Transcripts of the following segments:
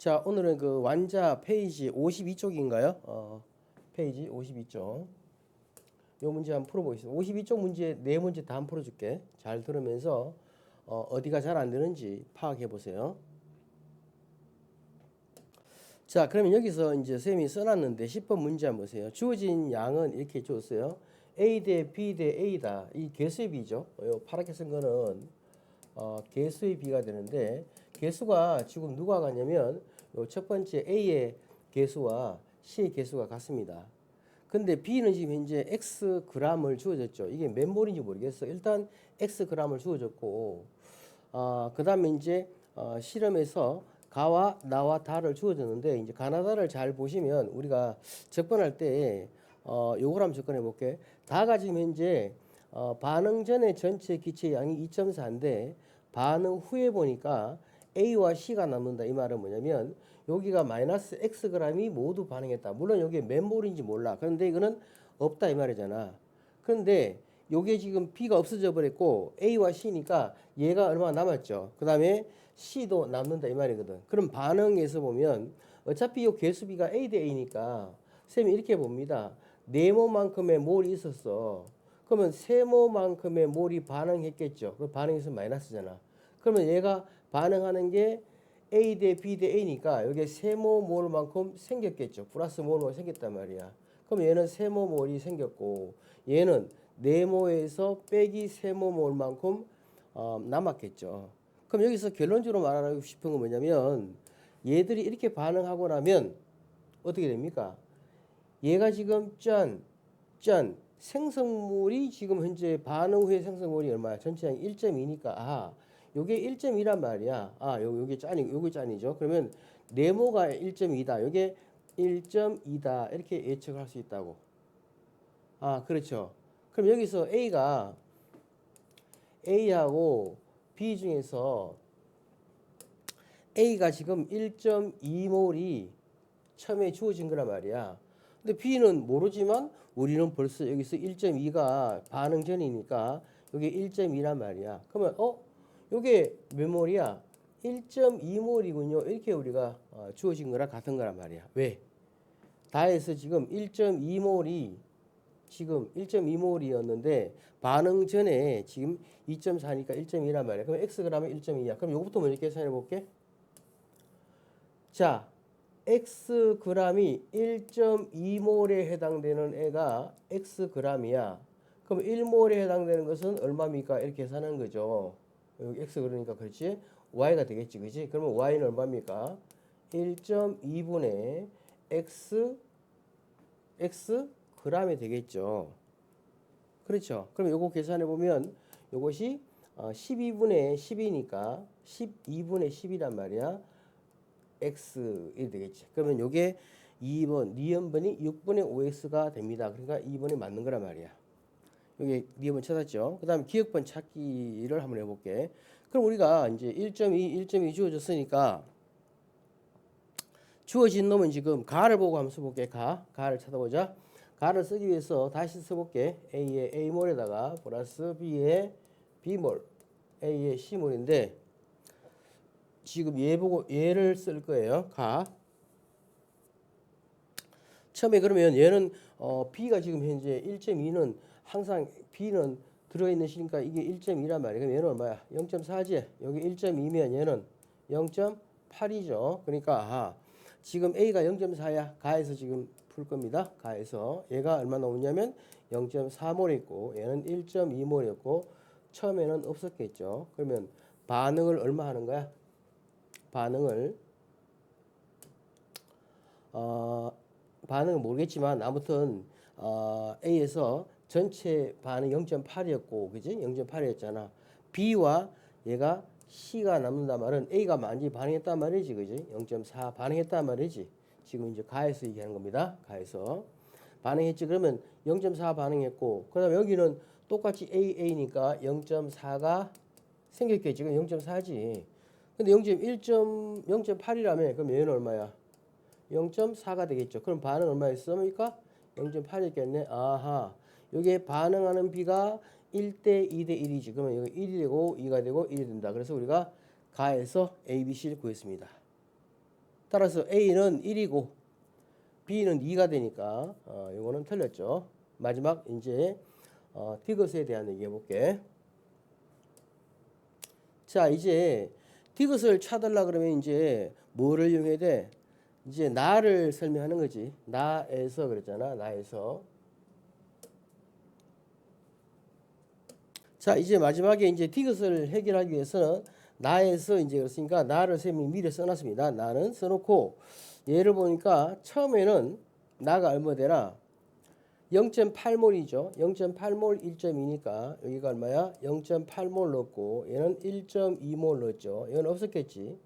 자, 오늘은 그 완자 페이지 52쪽인가요? 어, 페이지 52쪽. 요 문제 한번 풀어보겠습니다. 52쪽 문제 네 문제 다 한번 풀어줄게. 잘 들으면서 어, 어디가 잘 안 되는지 파악해 보세요. 자, 그러면 여기서 이제 쌤이 써놨는데 10번 문제 한번 보세요. 주어진 양은 이렇게 줬어요. A 대 B 대 A다. 이 개수의 비죠. 요 파랗게 쓴 거는 어, 개수의 비가 되는데 개수가 지금 누가 같냐면 요 첫 번째 A의 개수와 C의 개수가 같습니다. 근데 B는 지금 현재 X g을 주어졌죠. 이게 몇 몰인지 모르겠어. 일단 X g을 주어졌고, 어, 그 다음에 이제 어, 실험에서 가와 나와 다를 주어졌는데 이제 가나다를 잘 보시면 우리가 접근할 때 어, 요걸 한번 접근해 볼게. 다가 지금 현재 어, 반응 전에 전체 기체 양이 2.4인데 반응 후에 보니까 A와 C가 남는다. 이 말은 뭐냐면 여기가 마이너스 X g이 모두 반응했다. 물론 여기에 몇 몰인지 몰라. 그런데 이거는 없다 이 말이잖아. 그런데 요게 지금 B가 없어져 버렸고 A와 C니까 얘가 얼마 남았죠. 그 다음에 C도 남는다 이 말이거든. 그럼 반응에서 보면 어차피 요 개수비가 A 대 A니까 쌤이 이렇게 봅니다. 네모만큼의 몰이 있었어. 그러면 세모만큼의 몰이 반응했겠죠. 그 반응에서 마이너스잖아. 그러면 얘가 반응하는 게 A 대 B 대 A니까 여기에 세모 몰만큼 생겼겠죠. 플러스 몰만 생겼단 말이야. 그럼 얘는 세모 몰이 생겼고 얘는 네모에서 빼기 세모 몰만큼 어, 남았겠죠. 그럼 여기서 결론적으로 말하고 싶은 건 뭐냐면 얘들이 이렇게 반응하고 나면 어떻게 됩니까? 얘가 지금 짠, 짠 생성물이 지금 현재 반응 후에 생성물이 얼마야? 전체량 1.2니까 아 요게 1.2란 말이야. 아, 요 요게 짠이 요게 짠이죠. 그러면 네모가 1.2다. 요게 1.2다. 이렇게 예측할 수 있다고. 아, 그렇죠. 그럼 여기서 A가 A하고 B 중에서 A가 지금 1.2몰이 처음에 주어진 거란 말이야. 근데 B는 모르지만 우리는 벌써 여기서 1.2가 반응 전이니까 여기 1.2란 말이야. 그러면 어? 몇 몰이야? 1.2몰이군요. 이렇게 우리가 어, 주어진 거랑 같은 거란 말이야. 왜? 다해서 지금 1.2몰이 지금 1.2몰이었는데 반응 전에 지금 2.4니까 1.2란 말이야. 그럼 x 그라면 1.2야. 그럼 요거부터 먼저 계산해 볼게. 자, x g이 1.2몰에 해당되는 애가 x g이야. 그럼 1몰에 해당되는 것은 얼마입니까? 이렇게 계산하는 거죠. 여기 x 그러니까 그렇지. y가 되겠지. 그지? 그러면 y는 얼마입니까? 1.2분의 x x g이 되겠죠. 그렇죠. 그럼 요거 계산해 보면 요것이 12분의 10이니까 12분의 10이란 말이야. x이 되겠지. 그러면 요게 2번 니은번이 6분의 5x가 됩니다. 그러니까 2번이 맞는 거란 말이야. 여기 니은번 찾았죠. 그 다음 기억번 찾기를 한번 해볼게. 그럼 우리가 이제 1.2, 1.2 주어졌으니까 주어진 놈은 지금 가를 보고 한번 써볼게. 가, 가를 찾아보자. 가를 쓰기 위해서 다시 써볼게. A의 A몰에다가 플러스 B의 B몰, A의 C몰인데 지금 얘 보고 얘를 쓸 거예요. 가. 처음에 그러면 얘는 어, B가 지금 현재 1.2는 항상 B는 들어있는 시니까 이게 1.2란 말이야. 그럼 얘는 얼마야? 0.4지. 여기 1.2면 얘는 0.8이죠. 그러니까 아하. 지금 A가 0.4야. 가에서 지금 풀 겁니다. 가에서 얘가 얼마 나오냐면 0.4몰 있고 얘는 1.2몰이었고 처음에는 없었겠죠. 그러면 반응을 얼마 하는 거야? 반응을 어, 반응은 모르겠지만 아무튼 어, A에서 전체 반응 0.8이었고 그지? 0.8이었잖아. B와 얘가 C가 남는단 말은 A가 많이 반응했단 말이지 그지? 0.4 반응했단 말이지. 지금 이제 가에서 얘기하는 겁니다. 가에서 반응했지 그러면 0.4 반응했고 그다음 에 여기는 똑같이 AA니까 0.4가 생겼겠지. 지금 0.4지. 근데 0.1점 0.8이라면 그럼 얘는 얼마야? 0.4가 되겠죠. 그럼 반응 얼마였습니까? 0.8이겠네. 아하. 여기에 반응하는 비가 1대 2대 1이지. 그러면 여기 1이 되고 2가 되고 1이 된다. 그래서 우리가 가에서 A, B, C를 구했습니다. 따라서 A는 1이고 B는 2가 되니까 어, 이거는 틀렸죠. 마지막 이제 어, 디귿에 대한 얘기 해 볼게. 자 이제 디귿을 찾으려 그러면 이제 뭐를 이용해야 돼? 이제 나를 설명하는 거지. 나에서 그랬잖아. 나에서. 자 이제 마지막에 이제 디귿을 해결하기 위해서는 나에서 이제 그렇으니까 나를 쌤이 미리 써놨습니다. 나는 써놓고 얘를 보니까 처음에는 나가 얼마 되나 0.8몰이죠. 0.8몰 1.2니까 여기가 얼마야? 0.8몰 넣고 얘는 1.2몰 넣었죠. 이건 없었겠지.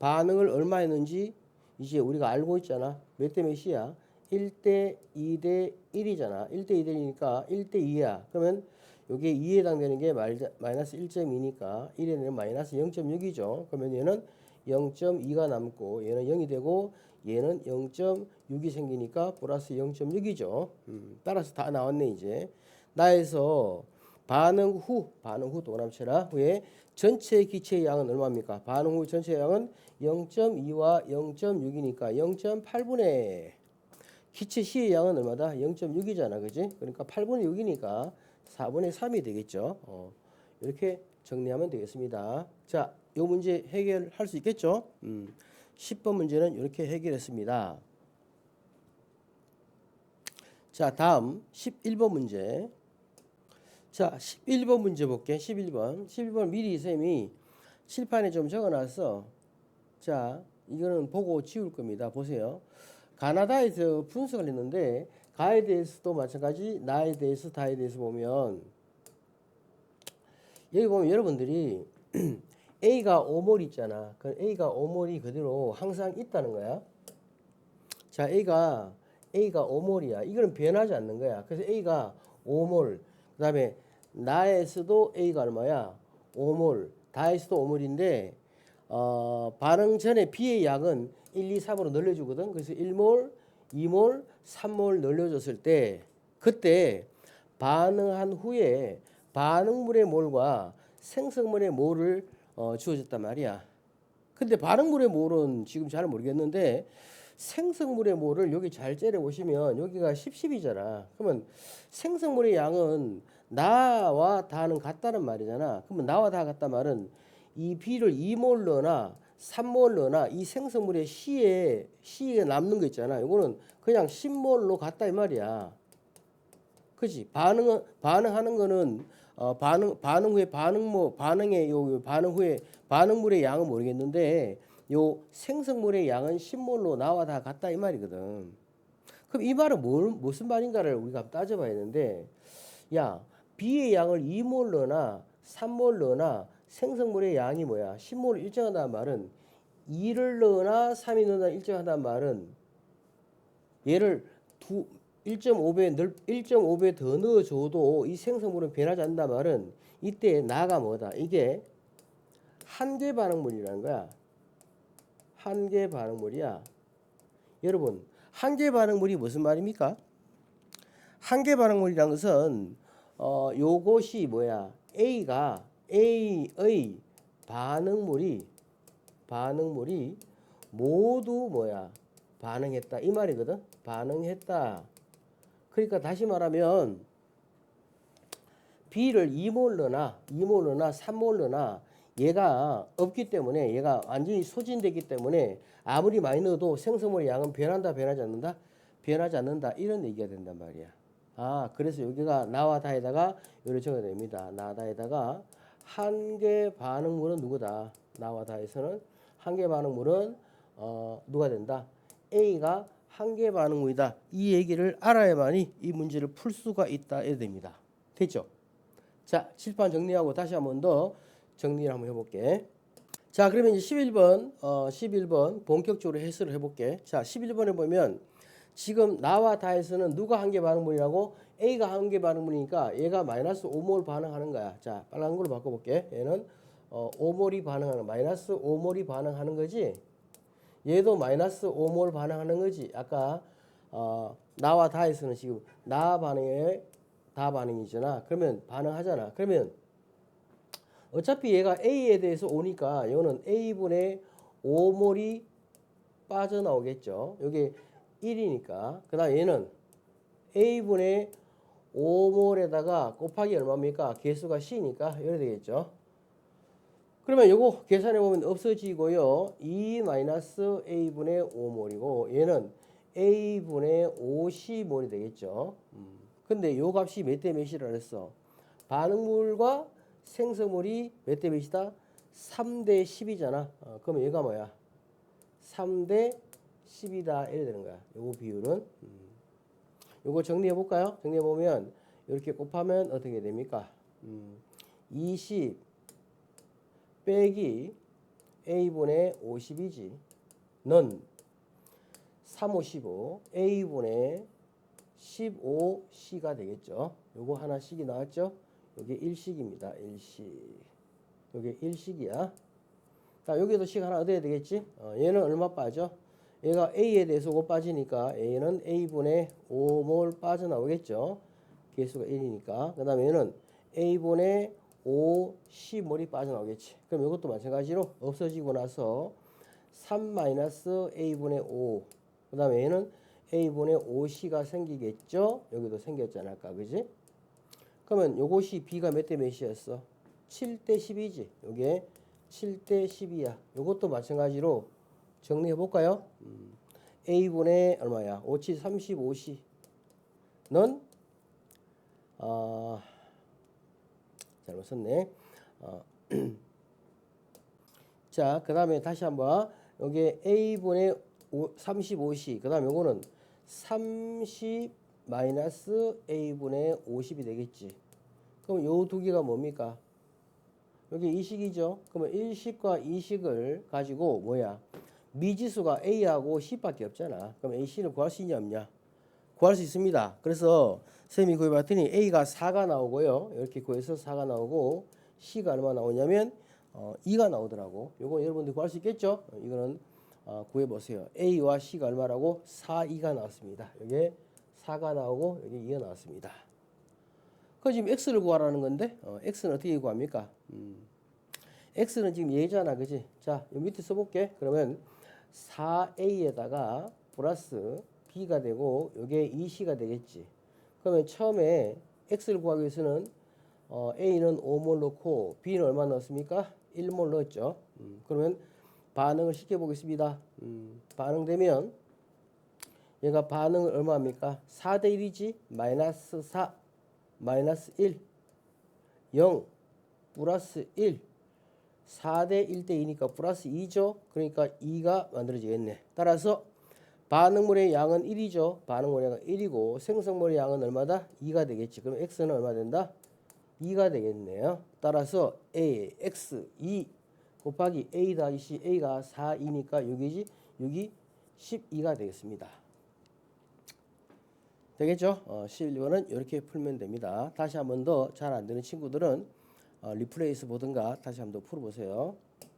반응을 얼마 했는지 이제 우리가 알고 있잖아. 몇 대 몇이야? 1대 2대 1이잖아. 1대 2대니까 1대 2야. 그러면 요게 2에 해당되는 게 마이너스 1.2니까 1에 되는 마이너스 0.6이죠. 그러면 얘는 0.2가 남고 얘는 0이 되고 얘는 0.6이 생기니까 플러스 0.6이죠. 음, 따라서 다 나왔네 이제. 나에서 반응 후 반응 후 도남체라 후에 전체 기체의 양은 얼마입니까? 반응 후 전체 양은 0.2와 0.6이니까 0.8분의 기체 시의 양은 얼마다? 0.6이잖아, 그지? 그러니까 8분의 6이니까 4분의 3이 되겠죠. 어, 이렇게 정리하면 되겠습니다. 자, 요 문제 해결할 수 있겠죠? 음, 10번 문제는 이렇게 해결했습니다. 자, 다음 11번 문제. 자, 11번 문제 볼게. 11번. 11번 미리 쌤이 칠판에 좀 적어놨어. 자, 이거는 보고 지울 겁니다. 보세요. 가나다에서 분석을 했는데 가에 대해서도 마찬가지, 나에 대해서, 다에 대해서 보면 여기 보면 여러분들이 A가 5몰 있잖아. 그 A가 5몰이 그대로 항상 있다는 거야. 자, A가 A가 5몰이야. 이거는 변하지 않는 거야. 그래서 A가 5몰. 그다음에 나에서도 A가 얼마야? 5몰. 다에서도 5몰인데 어, 반응 전에 B의 양은 1, 2, 3으로 늘려주거든. 그래서 1몰, 2몰, 3몰 늘려줬을 때 그때 반응한 후에 반응물의 몰과 생성물의 몰을 어, 주어졌단 말이야. 근데 반응물의 몰은 지금 잘 모르겠는데 생성물의 몰을 여기 잘 째려 보시면 여기가 10, 10이잖아. 그러면 생성물의 양은 나와 다는 같다는 말이잖아. 그러면 나와 다 같단 말은 이 B를 2몰 넣나 3몰 넣나 이 생성물의 C에 C에 남는 거 있잖아. 이거는 그냥 10몰로 같다 이 말이야. 그지 반응 반응하는 거는 어, 반응 반응 후에 반응 뭐 반응의 요, 요 반응 후에 반응물의 양은 모르겠는데 요 생성물의 양은 10몰로 나와 다 같다 이 말이거든. 그럼 이 말은 뭘, 무슨 말인가를 우리가 따져봐야 되는데 야 B의 양을 2몰 넣나 3몰 넣나 생성물의 양이 뭐야? 10몰을 일정하다는 말은 2를 넣나 3이 넣나 일정하다는 말은 얘를 두 1.5배 늘 1.5배 더 넣어줘도 이 생성물은 변하지 않는다 말은 이때 나가 뭐다? 이게 한계 반응물이라는 거야. 한계 반응물이야. 여러분 한계 반응물이 무슨 말입니까? 한계 반응물이란 것은 어 요것이 뭐야? A가 A의 반응물이 반응물이 모두 뭐야? 반응했다. 이 말이거든. 반응했다. 그러니까 다시 말하면 B를 2몰러나 2몰러나 3몰러나 얘가 없기 때문에 얘가 완전히 소진되기 때문에 아무리 많이 넣어도 생성물의 양은 변한다 변하지 않는다 변하지 않는다. 이런 얘기가 된단 말이야. 아 그래서 여기가 나와 다에다가 이렇게 적어야 됩니다. 나 다에다가 한계 반응물은 누구다 나와 다에서는 한계 반응물은 어, 누가 된다 A가 한계 반응물이다. 이 얘기를 알아야만이 이 문제를 풀 수가 있다 해야 됩니다. 됐죠? 자, 칠판 정리하고 다시 한 번 더 정리를 한번 해볼게. 자, 그러면 이제 11번, 어, 11번 본격적으로 해설을 해볼게. 자, 11번에 보면 지금 나와 다에서는 누가 한계 반응물이라고 A가 한계 반응물이니까 얘가 마이너스 5몰 반응하는 거야. 자, 빨간 걸로 바꿔볼게. 얘는 어, 5몰이 반응하는 마이너스 5몰이 반응하는 거지. 얘도 마이너스 5몰 반응하는 거지. 아까 어, 나와 다에서는 지금 나 반응에 다 반응이잖아. 그러면 반응하잖아. 그러면 어차피 얘가 A에 대해서 오니까 이거는 A분의 5몰이 빠져나오겠죠. 여기 1이니까. 그 다음 얘는 A분의 5몰에다가 곱하기 얼마입니까? 개수가 C니까 이래 되겠죠. 그러면 요거 계산해 보면 없어지고요. 2 마이너스 A분의 5몰이고 얘는 A분의 5C몰이 되겠죠. 음. 근데 요 값이 몇 대 몇이라 그랬어? 반응물과 생성물이 몇 대 몇이다? 3대 10이잖아. 어, 그러면 얘가 뭐야? 3대 10이다. 이래 되는 거야. 요 비율은. 음. 요거 정리해 볼까요? 정리해 보면 이렇게 곱하면 어떻게 됩니까? 음. 20 빼기 A분의 50이지. 는 3, 5, 15 A분의 15C가 되겠죠. 요거 하나씩이 나왔죠? 요게 1식입니다. 1식. 요게 1식이야. 자, 여기도 식 하나 얻어야 되겠지? 어, 얘는 얼마 빠져? 얘가 A에 대해서 5 빠지니까 A는 A분의 5몰 빠져나오겠죠? 개수가 1이니까. 그 다음에 얘는 A분의 5 C몰이 빠져나오겠지. 그럼 이것도 마찬가지로 없어지고 나서 3 마이너스 A분의 5. 그 다음에 얘는 A분의 5C가 생기겠죠? 여기도 생겼잖아, 아까. 그지? 그러면 요것이 B가 몇 대 몇이었어? 7대 10이지. 요게 7대 10이야. 요것도 마찬가지로 정리해 볼까요? 음. A분의 얼마야? 5치 35C는 아 잘못 썼네. 어. 자, 그 다음에 다시 한번 여기 A분의 35C. 그다음에 요거는 30 마이너스 A분의 50이 되겠지. 그럼 요 두 개가 뭡니까? 여기 이식이죠. 그러면 1식과 2식을 가지고 뭐야? 미지수가 A하고 C밖에 없잖아. 그럼 A, C를 구할 수 있냐 없냐? 구할 수 있습니다. 그래서 쌤이 구해봤더니 A가 4가 나오고요. 이렇게 구해서 4가 나오고 C가 얼마 나오냐면 어, 2가 나오더라고. 요거 여러분들 구할 수 있겠죠? 어, 이거는 어, 구해보세요. A와 C가 얼마라고? 4, 2가 나왔습니다. 여기 4가 나오고 여기 2가 나왔습니다. 그 지금 x를 구하라는 건데 어, x는 어떻게 구합니까? 음. x는 지금 예잖아, 그지? 자, 요 밑에 써볼게. 그러면 4a에다가 플러스 b가 되고 요게 2c가 되겠지. 그러면 처음에 x를 구하기 위해서는 어, a는 5몰 넣고 b는 얼마 넣었습니까? 1몰 넣었죠. 음, 그러면 반응을 시켜보겠습니다. 음, 반응되면 얘가 반응을 얼마입니까? 4대 1이지 마이너스 4 마이너스 1 0 플러스 1 4대 1대 2니까 플러스 2죠. 그러니까 2가 만들어지겠네. 따라서 반응물의 양은 1이죠. 반응물의 양은 1이고 생성물의 양은 얼마다? 2가 되겠지. 그럼 x는 얼마 된다? 2가 되겠네요. 따라서 a x 2 곱하기 a 더하기 c a가 4 2니까 6이지. 6이 12가 되겠습니다. 되겠죠? 어, 11번은 이렇게 풀면 됩니다. 다시 한 번 더 잘 안 되는 친구들은 어, 리플레이스 보든가 다시 한번더 풀어보세요.